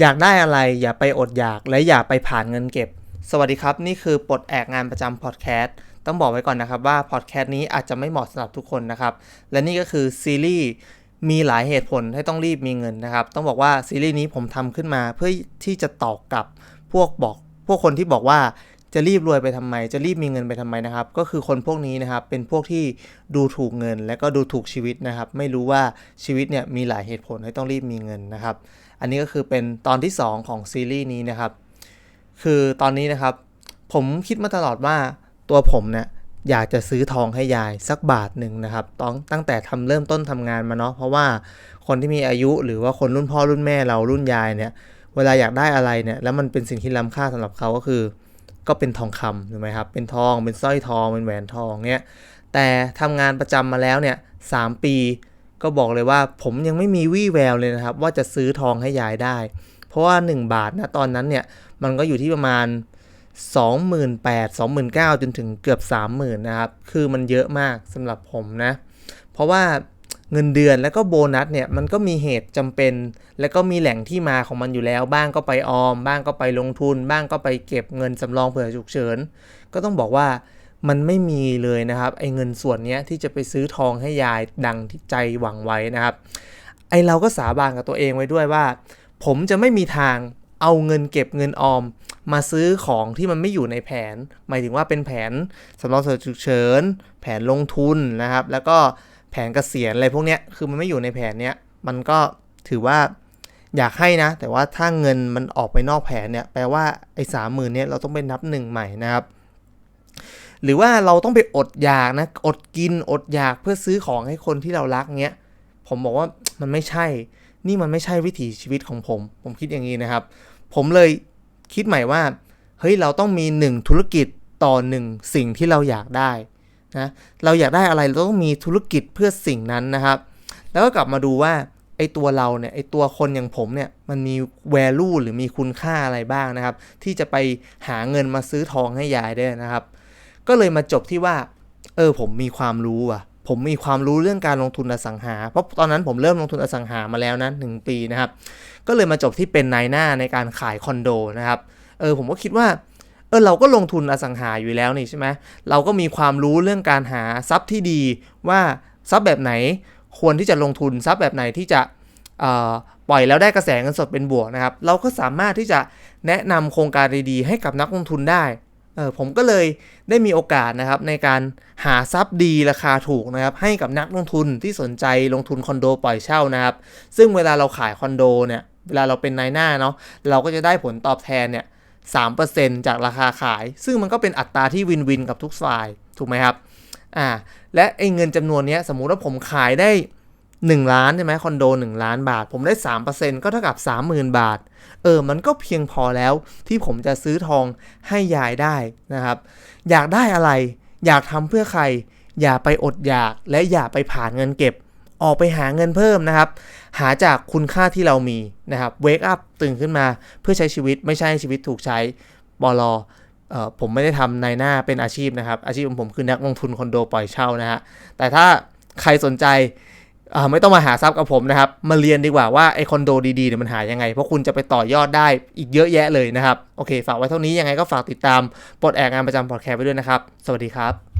อยากได้อะไรอย่าไปอดอยากและอย่าไปผ่านเงินเก็บ สวัสดีครับ นี่คือปลดแอกงานประจำพอดแคสต์ต้องบอกไว้ก่อนนะครับว่าพอดแคสต์นี้อาจจะไม่เหมาะสำหรับทุกคนนะครับ และนี่ก็คือซีรีส์มีหลายเหตุผลให้ต้องรีบมีเงินนะครับ ต้องบอกว่าซีรีส์นี้ผมทำขึ้นมาเพื่อที่จะตอกกับพวกบอก พวกคนที่บอกว่า จะรีบรวยไปทำไม จะรีบมีเงินไปทำไมนะครับ ก็คือคนพวกนี้นะครับ เป็นพวกที่ดูถูกเงิน และก็ดูถูกชีวิตนะครับ ไม่รู้ว่าชีวิตเนี่ยมีหลายเหตุผลให้ต้องรีบมีเงินนะครับ อันนี้ก็คือเป็นตอนที่ 2 ของซีรีส์นี้นะครับ คือตอนนี้นะครับ ผมคิดมาตลอดว่าตัวผมเนี่ยอยากจะซื้อทองให้ยายสักบาทหนึ่งนะครับตอนตั้งแต่ทำเริ่มต้นทำงานมาเนาะ เพราะว่าคนที่มีอายุหรือว่าคนรุ่นพ่อรุ่นแม่เรารุ่นยายเนี่ย เวลาอยากได้อะไรเนี่ย แล้วมันเป็นสิ่งที่ล้ำค่าสำหรับเขาก็คือ ก็เป็นทองคำถูกไหมครับ เป็นทอง เป็นสร้อยทอง เป็นแหวนทองเนี่ย แต่ทำงานประจำมาแล้วเนี่ยสามปีก็บอกเลยว่าผมยังไม่มีวี่แววเลยนะครับ ว่าจะซื้อทองให้ยายได้ เพราะว่า 1 บาทนะตอนนั้นเนี่ยมันก็อยู่ที่ประมาณ 28,000 29,000จนถึงเกือบ 30,000นะครับ คือมันเยอะมากสำหรับผมนะ เพราะว่า เงินเดือนแล้วก็โบนัสเนี่ยมันก็มีเหตุจำเป็น แล้วก็มีแหล่งที่มาของมันอยู่แล้ว บ้างก็ไปออม บ้างก็ไปลงทุน บ้างก็ไปเก็บเงินสำรองเผื่อฉุกเฉิน ก็ต้องบอกว่ามันไม่มีเลยนะครับไอ้เงินส่วนนี้ที่จะไปซื้อทองให้ยายดังที่ใจหวังไว้นะครับ ไอ้เราก็สาบานกับตัวเองไว้ด้วยว่า ผมจะไม่มีทางเอาเงินเก็บเงินออม มาซื้อของที่มันไม่อยู่ในแผน หมายถึงว่าเป็นแผนสำรองเสือฉุกเฉิน แผนลงทุนนะครับ แล้วก็ แผนเกษียณอะไรพวกเนี้ยคือมันไม่อยู่ในแผนเนี้ยมันก็ถือว่าอยากให้นะ แต่ว่าถ้าเงินมันออกไปนอกแผนเนี่ยแปลว่าไอ้สามหมื่นเนี่ยเราต้องไปนับหนึ่งใหม่นะครับหรือว่าเราต้องไปอดอยากนะอดกินอดอยากเพื่อซื้อของให้คนที่เรารักเนี้ยผมบอกว่ามันไม่ใช่ นี่มันไม่ใช่วิถีชีวิตของผม ผมคิดอย่างนี้นะครับ ผมเลยคิดใหม่ว่าเฮ้ยเราต้องมีหนึ่งธุรกิจต่อหนึ่งสิ่งที่เราอยากได้ นะเราอยากได้อะไรเราต้องมีธุรกิจเพื่อสิ่งนั้นนะครับ แล้วก็กลับมาดูว่าไอ้ตัวเราเนี่ยไอ้ตัวคนอย่างผมเนี่ยมันมี value หรือมีคุณค่าอะไรบ้างนะครับ ที่จะไปหาเงินมาซื้อทองให้ยายได้นะครับ ก็เลยมาจบที่ว่า เออผมมีความรู้อะผมมีความรู้เรื่องการลงทุนอสังหา เพราะตอนนั้นผมเริ่มลงทุนอสังหามาแล้วนะหนึ่งปีนะครับ ก็เลยมาจบที่เป็นนายหน้าในการขายคอนโดนะครับ เออผมก็คิดว่า เออเราก็ลงทุนอสังหาอยู่แล้วนี่ใช่ไหมเราก็มีความรู้เรื่องการหาทรัพย์ที่ดีว่าทรัพย์แบบไหนควรที่จะลงทุนทรัพย์แบบไหนที่จะปล่อยแล้วได้กระแสเงินสดเป็นบวกนะครับ เราก็สามารถที่จะแนะนำโครงการดีๆ ให้กับนักลงทุนได้เออผมก็เลยได้มีโอกาสนะครับในการหาทรัพย์ดีราคาถูกนะครับให้กับนักลงทุนที่สนใจลงทุนคอนโดปล่อยเช่านะครับ ซึ่งเวลาเราขายคอนโดเนี่ยเวลาเราเป็นนายหน้าเนาะเราก็จะได้ผลตอบแทนเนี่ย สามเปอร์เซ็นจากราคาขาย ซึ่งมันก็เป็นอัตราที่วินวินกับทุกฝ่ายถูกไหมครับอ่าและไอ้เงินจำนวนนี้สมมุติว่าผมขายได้ 1 ล้านใช่ไหมคอนโด 1 ล้านบาท ผมได้ 3%ก็เท่ากับ 30,000 บาท เออ มันก็เพียงพอแล้วที่ผมจะซื้อทองให้ยายได้นะครับ อยากได้อะไร อยากทำเพื่อใคร อย่าไปอดอยากและอย่าไปผ่านเงินเก็บ ออกไปหาเงินเพิ่มนะครับ หาจากคุณค่าที่เรามีนะครับเวกอัพตื่นขึ้นมาเพื่อใช้ชีวิตไม่ใช่ชีวิตถูกใช้บอลออผมไม่ได้ทำในหน้าเป็นอาชีพนะครับ อาชีพของผมคือนักลงทุนคอนโดปล่อยเช่านะฮะแต่ถ้าใครสนใจไม่ต้องมาหาทรัพย์กับผมนะครับ มาเรียนดีกว่าว่าไอคอนโดดีๆเนี่ยมันหายังไง เพราะคุณจะไปต่อยอดได้อีกเยอะแยะเลยนะครับ โอเค ฝากไว้เท่านี้ยังไงก็ฝากติดตามปลดแอกงานประจำพอดแคสต์ไปด้วยนะครับ สวัสดีครับ